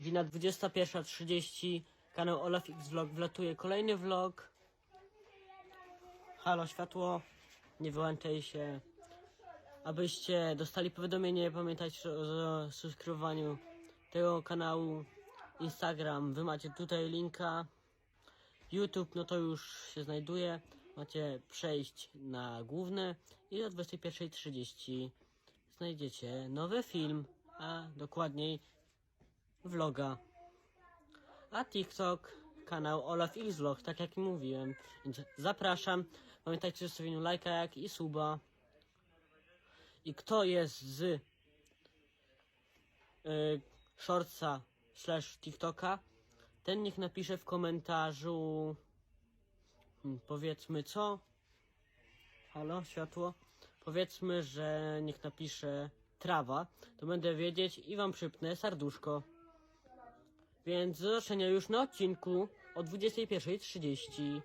Wina 21.30, kanał Olaf X Vlog, wlatuje kolejny vlog. Halo światło, nie wyłączaj się. Abyście dostali powiadomienie, pamiętajcie o subskrybowaniu tego kanału. Instagram, wy macie tutaj linka. YouTube, no to już się znajduje. Macie przejść na główny i o 21.30 znajdziecie nowy film, a dokładniej vloga. A TikTok, kanał Olaf X Vlog, tak jak mówiłem. Więc zapraszam. Pamiętajcie o zostawieniu lajka jak i suba. I kto jest z y, shortsa slash TikToka, ten niech napisze w komentarzu hmm, powiedzmy co? Halo, światło? Powiedzmy, że niech napisze trawa, to będę wiedzieć i wam przypnę serduszko. Więc do zobaczenia już na odcinku o 21.30.